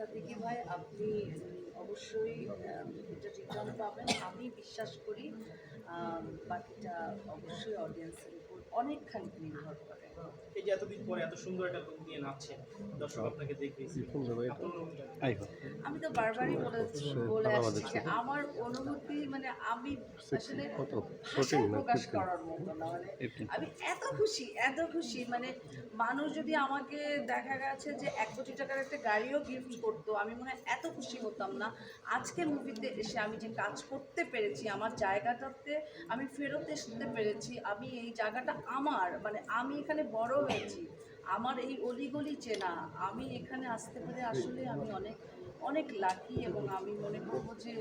সাদিকি ভাই? আপনি অবশ্যই এটা রিটার্ন পাবেন। আমি বিশ্বাস করি বাকিটা অবশ্যই অডিয়েন্সের উপর অনেকখানি নির্ভর করে। এই যে এতদিন পরে এত সুন্দর একটা লুক নিয়ে নাচছেন দর্শক আপনাকে কি? আমি তো বারবারই বলে বলে আসছি যে আমার অনুভূতি মানে আমি আসলে ভাষায় প্রকাশ করার মতো না মানে আমি এত খুশি এত খুশি মানে মানুষ যদি আমাকে দেখা গেছে যে এক কোটি টাকার একটা গাড়িও গিফট করতো, আমি মনে হয় এত খুশি হতাম না। আজকের মুভিতে এসে আমি যে কাজ করতে পেরেছি, আমার জায়গাটাতে আমি ফেরত আসতে পেরেছি, আমি এই জায়গাটা আমার মানে আমি এখানে বড় হয়েছি, আমার এই অলিগলি চেনা, আমি এখানে আসতে পেরে আসলে আমি অনেক অনেক লাকি এবং আমি মনে করব যে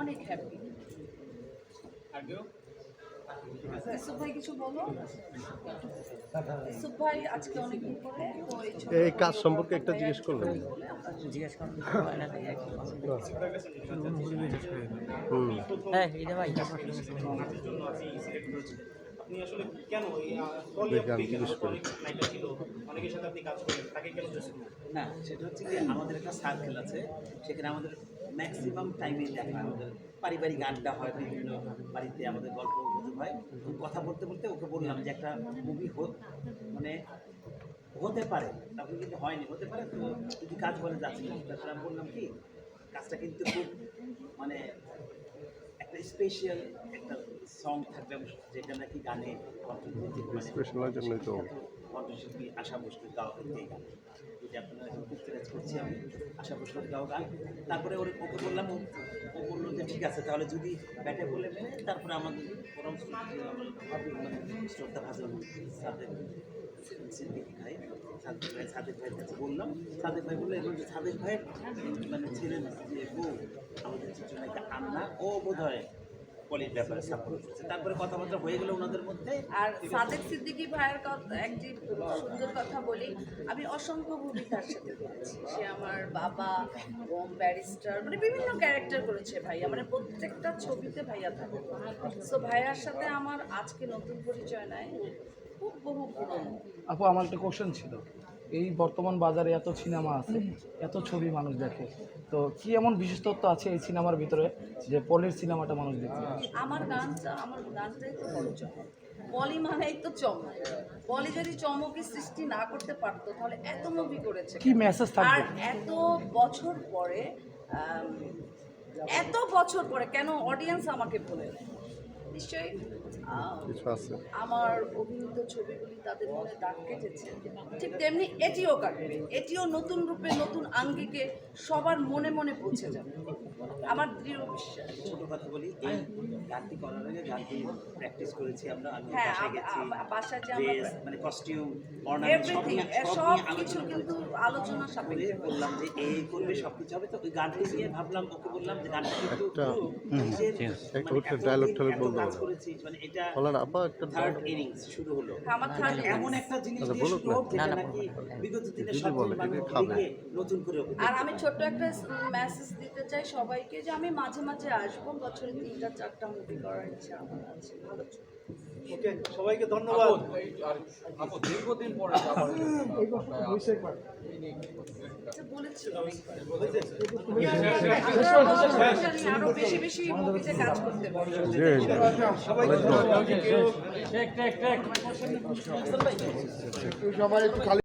অনেক হ্যাপি এই কাজ সম্পর্কে একটা জিজ্ঞেস করলেন। হ্যাঁ না সেটা হচ্ছে যে আমাদের একটা সার্কেল আছে সেখানে আমাদের ম্যাক্সিমাম টাইমে দেখা আমাদের পারিবারিক আড্ডা হয় বিভিন্ন বাড়িতে আমাদের গল্প হয়। কথা বলতে বলতে ওকে বললাম যে একটা মুভি হোক মানে হতে পারে তখন কিন্তু হয়নি হতে পারে তো যদি কাজ করে যাচ্ছে তারপরে আমি বললাম কি কাজটা কিন্তু খুব মানে একটা স্পেশাল একটা সং থাকবে যেটা নাকি গানে কণ্ঠশিল্পী মানে। আশা বসুর গাওয়া এই গান যেটা আপনারা এখন কুচরাজ করছি আমি। আশা বসুর গাওয়া গান তারপরে ওর ওকে বললাম, ও বলল যে ঠিক আছে, তাহলে যদি ব্যাটে বলে মেনে তারপরে আমাদের পরম শ্রদ্ধা ভাজন সাদেক সিদ্দিকি ভাই, সাদেক ভাই, সাদেক ভাইয়ের কাছে বললাম। সাদেক ভাই বলল এবং সাদেক ভাইয়ের মানে ছেলের যে বউ, আমাদের চিত্রনায়িকা আন্না ও বোধ হয় পলির ব্যাপারে সাপোর্ট করছে। তারপরে কথাবার্তা হয়ে গেলো ওনাদের মধ্যে আর সাদেক সিদ্দিকী ভাইয়ের কথা একটি সুন্দর কথা বলি আমি অসংখ্য তার সাথে করেছি। সে আমার বাবা ওম ব্যারিস্টার মানে বিভিন্ন ক্যারেক্টার করেছে ভাইয়া। মানে প্রত্যেকটা ছবিতে ভাইয়া থাকে। সো ভাইয়ার সাথে আমার আজকে নতুন পরিচয় নাই। খুব বহু পুরনো আপু আমার একটা কোশ্চেন ছিল। এই বর্তমান বাজারে এত সিনেমা আছে এত ছবি মানুষ দেখে তো কি এমন বিশেষত্ব আছে এই সিনেমার ভিতরে যে পলির সিনেমাটা মানুষ দেখে? আমার গানটা আমার গানটাই তো বলি মানেই তো চমক বলি যদি চমকের সৃষ্টি না করতে পারতো তাহলে এত মুভি করেছে কি মেসেজ থাকবে আর এত বছর পরে এত বছর পরে কেন অডিয়েন্স আমাকে বলে? নিশ্চয়ই? আমার অভিনীত ছবিগুলি তাদের মনে দাগ কেটেছে। ঠিক তেমনি এটিও কাটবে এটিও নতুন রূপে নতুন আঙ্গিকে সবার মনে মনে পৌঁছে যাবে। আমার দৃঢ় বিশ্বাস। ছোট কথা বলি এই গানটি করার আগে গানটি প্র্যাকটিস করেছি আমরা আমি হ্যাঁ, বাসায় গেছি বাসায় যে আমরা- মানে কস্টিউম অর্নামেন্ট সব এভরিথিং সব সব কিছু আলোচনা কিন্তু। আলোচনা সাপেক্ষে। বললাম যে এই করবে সব কিছু হবে তো ওই গানটি নিয়ে ভাবলাম ওকে বললাম যে গানটা কিন্তু নিজের একটা মানে উঠে কাজ করেছি মানে এটা আপা একটা থার্ড ইনিংস শুরু হলো। আমার থার্ড এমন একটা জিনিস আচ্ছা, দিয়ে শুরু হোক যেটা না, না, নাকি বিগত দিনে সব বলে, মানুষ যদি খাবে। ভুলে গিয়ে নতুন করে আর আমি ছোট্ট একটা মেসেজ দিতে চাই সবাইকে যে আমি মাঝে মাঝে আসব বছরে তিনটা চারটা মুভি করার ইচ্ছা আমার আছে। ভালো ওকে সবাইকে ধন্যবাদ আচ্ছা, বলেছি আপনারা আরও বেশি বেশি মুভিতে কাজ করতে পারবেন জি জি। অনেক ধন্যবাদ। সবাই একটু খালি